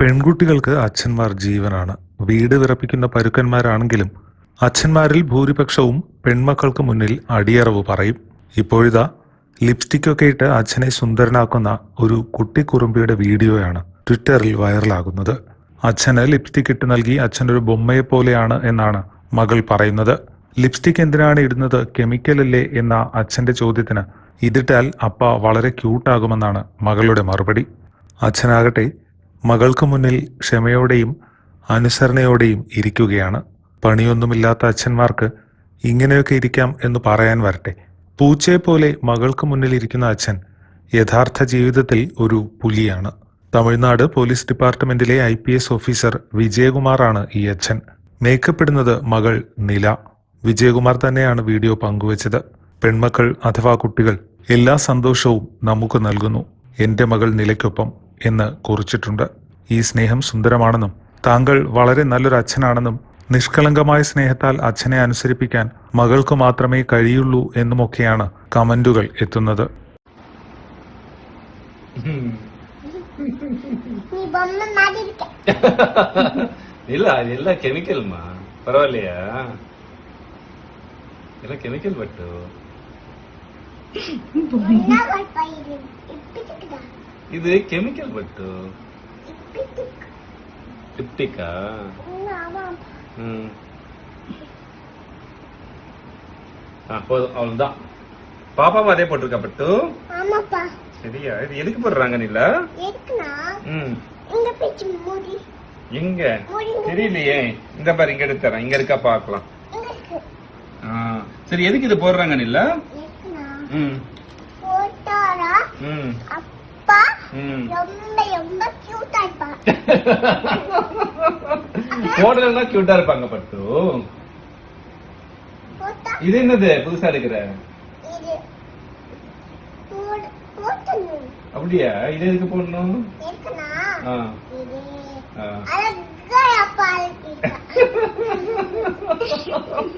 പെൺകുട്ടികൾക്ക് അച്ഛന്മാർ ജീവനാണ്. വീട് വിറപ്പിക്കുന്ന പരുക്കന്മാരാണെങ്കിലും അച്ഛന്മാരിൽ ഭൂരിപക്ഷവും പെൺമക്കൾക്ക് മുന്നിൽ അടിയറവ് പറയും. ഇപ്പോഴിതാ ലിപ്സ്റ്റിക്കൊക്കെ ഇട്ട് അച്ഛനെ സുന്ദരനാക്കുന്ന ഒരു കുട്ടിക്കുറുമ്പിയുടെ വീഡിയോയാണ് ട്വിറ്ററിൽ വൈറലാകുന്നത്. അച്ഛന് ലിപ്സ്റ്റിക് ഇട്ട് നൽകി അച്ഛനൊരു ബൊമ്മയെ പോലെയാണ് എന്നാണ് മകൾ പറയുന്നത്. ലിപ്സ്റ്റിക് എന്തിനാണ് ഇടുന്നത്? കെമിക്കൽ അല്ലേ എന്ന അച്ഛന്റെ ചോദ്യത്തിന് ഇതിട്ടാൽ അപ്പ വളരെ ക്യൂട്ടാകുമെന്നാണ് മകളുടെ മറുപടി. അച്ഛനാകട്ടെ മകൾക്ക് മുന്നിൽ ക്ഷമയോടെയും അനുസരണയോടെയും ഇരിക്കുകയാണ്. പണിയൊന്നുമില്ലാത്ത അച്ഛന്മാർക്ക് ഇങ്ങനെയൊക്കെ ഇരിക്കാം എന്ന് പറയാൻ വരട്ടെ. പൂച്ചയെ പോലെ മകൾക്ക് മുന്നിൽ ഇരിക്കുന്ന അച്ഛൻ യഥാർത്ഥ ജീവിതത്തിൽ ഒരു പുലിയാണ്. തമിഴ്നാട് പോലീസ് ഡിപ്പാർട്ട്മെന്റിലെ ഐ പി എസ് ഓഫീസർ വിജയകുമാറാണ് ഈ അച്ഛൻ. മേക്കപ്പ് ഇടുന്നത് മകൾ നില. വിജയകുമാർ തന്നെയാണ് വീഡിയോ പങ്കുവച്ചത്. പെൺമക്കൾ അഥവാ കുട്ടികൾ എല്ലാ സന്തോഷവും നമുക്ക് നൽകുന്നു. എന്റെ മകൾ നിലയ്ക്കൊപ്പം എന്ന് കുറിച്ചിട്ടുണ്ട്. ഈ സ്നേഹം സുന്ദരമാണെന്നും താങ്കൾ വളരെ നല്ലൊരു അച്ഛനാണെന്നും നിഷ്കളങ്കമായ സ്നേഹത്താൽ അച്ഛനെ അനുസരിപ്പിക്കാൻ മകൾക്ക് മാത്രമേ കഴിയുള്ളൂ എന്നുമൊക്കെയാണ് കമന്റുകൾ എത്തുന്നത്. ഇല്ല കെമിക്കൽ ಕೆಮಿಕಲ್ இது கெமிக்கல் ಬಟ್ಟು ಲಿಪ್ಟಿಕಾ ಹ್ಮ್ போதும் அவ்வளவுதான். பாப்பாவும் அதே போட்டிருக்கா பட்டு? சரியா? இது எதுக்கு போடுறாங்க நில? எங்க தெரியலையே. இந்த பாரு இங்க எடுத்து இங்க இருக்கா பாக்கலாம் சரி எதுக்கு இது போடுறாங்க நில? ம். ம். ரொம்ப ரொம்ப கியூட்டா இருப்பா. போடலன்னா கியூட்டா இருப்பாங்க பட்டு. இது என்னது? புதுசா எடுக்கிற? அப்படியா? இது எதுக்கு போடணும். அழகா அப்பா